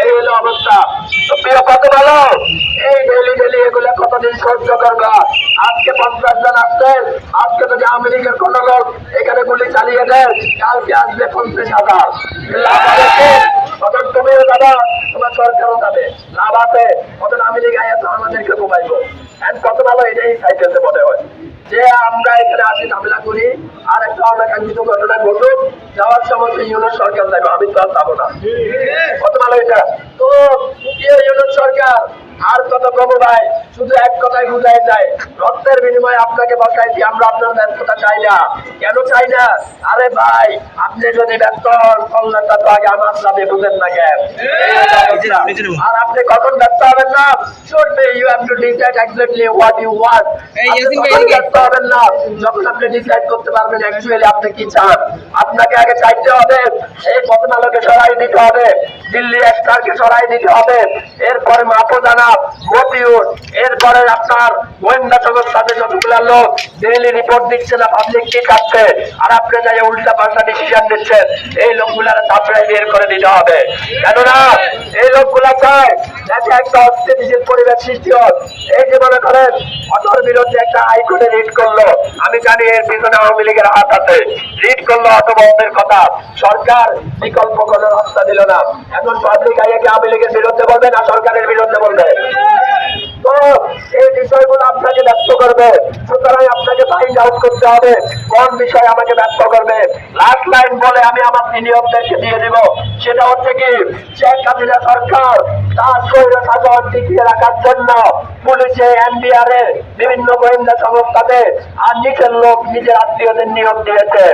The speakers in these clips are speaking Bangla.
এই হলো অবস্থা। তো প্রিয় কত ভালো? এই ডেলি ডেলি এগুলো কতদিন সহ্য করবা? আজকে পঞ্চাশ জন আসছেন। আজকে যদি আমেরিকার কোন লোক এখানে গুলি চালিয়ে দেন কালকে আসবে পঞ্চাশ হাজার। লাভ হবে কি? তখন তুমিও যাবা তোমার সরকারও যাবে? লাভ আছে? তখন আমেরিকায় এত আমাদেরকে ঘুমাইবো। কত ভালো? এটাই মনে হয়। যে আমরা এখানে আসি ঝামেলা করি অনাকাঙ্ক্ষিত ঘটনা ঘটুক, যাওয়ার সময় ইউনিট সরকার যাবে, আমি তো আর যাব না। কত ভালো এটা? তো ইউনিট সরকার, আর কত কম ভাই? শুধু এক কথায় বুঝাই যায়, রক্তের বিনিময়ে আপনাকে বসাইছি, আমরা আপনার ব্যর্থতা চাই না। কেন চাই না? আরে ভাই, আপনি যদি ব্যর্থ হন, কল্যাণটা তো আগে আমার যাবে বুঝেন না কেন। আর আপনি কখন ব্যর্থ হবেন না? Should be you have to decide exactly what you want এই ইয়াসিন ভাই কখন এদিকে। ব্যর্থ হবেন না? যখন আপনি ডিসাইড করতে পারবেন অ্যাকচুয়ালি আপনি কি চান। আপনাকে আগে চাইতে হবে এই প্রথম আলোকে সরাই দিতে হবে দিল্লি স্টারকে সরাই দিতে হবে। এরপরে মাহফুজানা মতিউর এরপরে আপনার গোয়েন্দা সংস্থাতে যতগুলো লোক ডেইলি রিপোর্ট দিচ্ছে না পাবলিক কি খাচ্ছে আর আপনি যাই উল্টা পাল্টা ডিসিশন দিচ্ছেন এই লোকগুলার তারপরে বের করে দিতে হবে। কেননা এই লোকগুলা চায় যাতে একটা অস্থিতিশীল পরিবেশ সৃষ্টি হোক এই যে মনে করেন, অতর বিরুদ্ধে একটা হাইকোর্টে রিট করল। আমি জানি এর পিছনে আওয়ামী লীগের হাত আছে। রিট করল অটো বন্ধের কথা। সরকার বিকল্প কোনো রাস্তা দিল না। এখন পাবলিক আইয়াকে আওয়ামী লীগের বিরুদ্ধে বলবে না সরকারের বিরুদ্ধে বলবে তো এই বিষয়গুলো আপনাকে ব্যক্ত করবে। সুতরাং আপনাকে ফাইন্ড আউট করতে হবে। কোন বিষয় আমাকে ব্যক্ত করবে? লাস্ট লাইন বলে আমি আমার সিনিয়রদেরকে দিয়ে দিব। সেটা হচ্ছে কি? শেখ হাসিনা সরকার তার শৈল শাসন টিকিয়ে রাখার জন্য পুলিশে এনডিআরে বিভিন্ন গোয়েন্দা সংস্থাতে আর নিজের লোক নিজের আত্মীয়দের নিয়োগ দিয়েছে।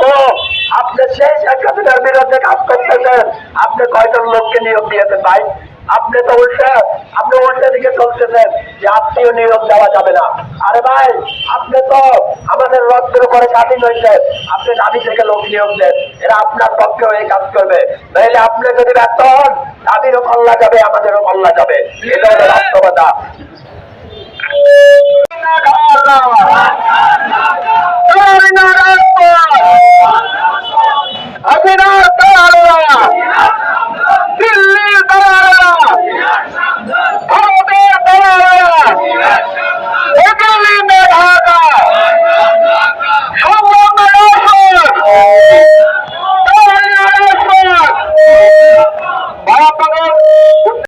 তো আপনি সেই শেখ হাসিনার বিরুদ্ধে কাজ করতেছেন। আপনি কয়জন লোককে নিয়োগ দিয়েছেন ভাই? আপনি তো উল্টা, আপনি উল্টা দিকে চলতেছেন যে আত্মীয় নিয়োগ দেওয়া যাবে না। আরে ভাই, আপনি তো আমাদের রক্তের উপরে স্বাধীন হয়েছেন আপনি দাবি থেকে লোক নিয়োগ দেন। এরা আপনার পক্ষে হয়ে কাজ করবে। তাহলে আপনি যদি ব্যর্থ হন দাবিরও পাল্লা যাবে, আমাদেরও পাল্লা যাবে। এটা হলো বাস্তবতা।